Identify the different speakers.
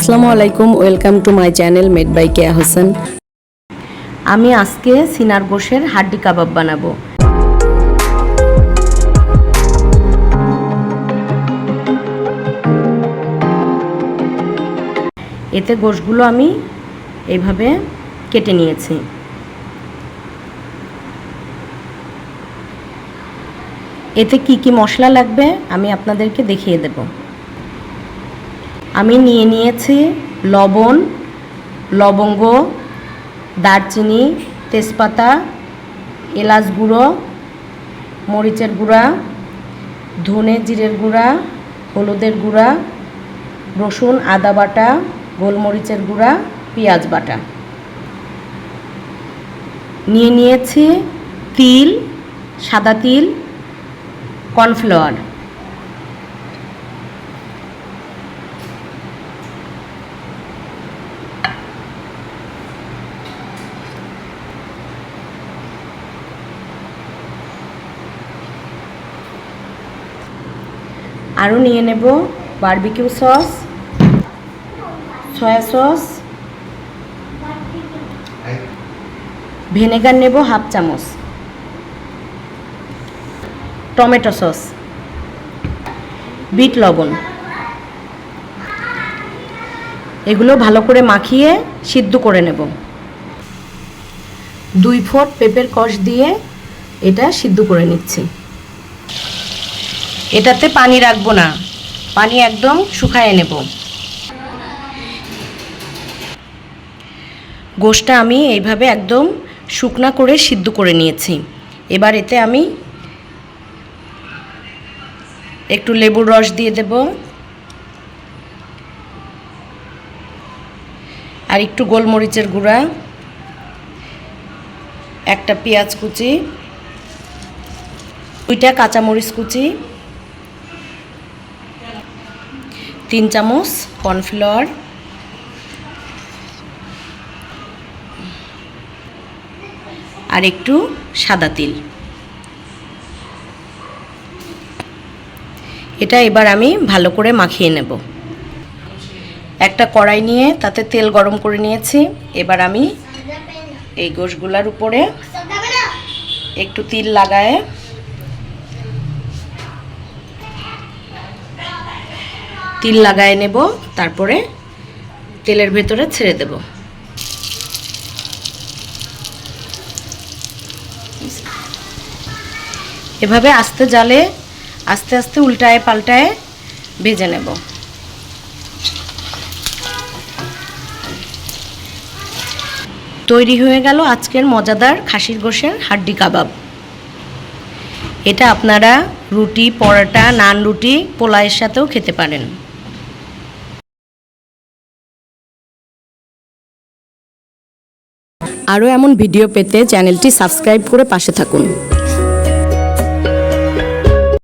Speaker 1: আসসালামু আলাইকুম, welcome to my channel made by Keya Hossain.
Speaker 2: আমি আজকে সিনার গোশের হাড্ডি কাবাব বানাবো। এতে গোশগুলো আমি এইভাবে কেটে নিয়েছি। এতে কি কি মশলা লাগবে আমি আপনাদেরকে দেখিয়ে দেব। আমি নিয়ে নিয়েছি লবণ, লবঙ্গ, দারচিনি, তেজপাতা, এলাচ গুঁড়ো, মরিচের গুঁড়া, ধনে জিরের গুঁড়া, হলুদের গুঁড়া, রসুন, আদা বাটা, গোলমরিচের গুঁড়া, পেঁয়াজ বাটা। নিয়ে নিয়েছি তিল, সাদা তিল, কর্নফ্লাওয়ার। আরও নিয়ে নেব barbecue sauce, soya sauce. Vinegar নেব হাফ চামচ। Tomato sauce. বিট লবণ। এগুলো ভালো করে মাখিয়ে সিদ্ধ করে নেব। দুই ফোঁট পেঁপের কষ দিয়ে এটা সিদ্ধ করে নিচ্ছি। এটাতে পানি রাখব না। পানি একদম শুকায় নেব। গোশটা আমি এইভাবে একদম শুকনা করে সিদ্ধ করে নিয়েছি। এবার এতে আমি একটু লেবুর রস দিয়ে দেব। আর একটু গোলমরিচের গুঁড়া। একটা পেঁয়াজ কুচি। দুইটা কাঁচামরিচ কুচি। তিন চামচ কর্নফ্লাওয়ার। আর একটু সাদা তিল। এটা এবার আমি ভালো করে মাখিয়ে নেব। একটা কড়াই নিয়ে তাতে তেল গরম করে নিয়েছি। এবার আমি এই গোশগুলার উপরে একটু তিল লাগায় তিল লাগায় নেব, তারপরে তেলের ভেতরে ছেড়ে দেব। এভাবে আস্তে জালে, আস্তে আস্তে উল্টায় পাল্টায় ভেজে নেব। তৈরি হয়ে গেল আজকের মজাদার খাসির গোশের হাড্ডি কাবাব। এটা আপনারা রুটি, পরোটা, নান রুটি, পোলাওয়ের সাথেও খেতে পারেন।
Speaker 1: আরও এমন ভিডিও পেতে চ্যানেলটি সাবস্ক্রাইব করে পাশে থাকুন।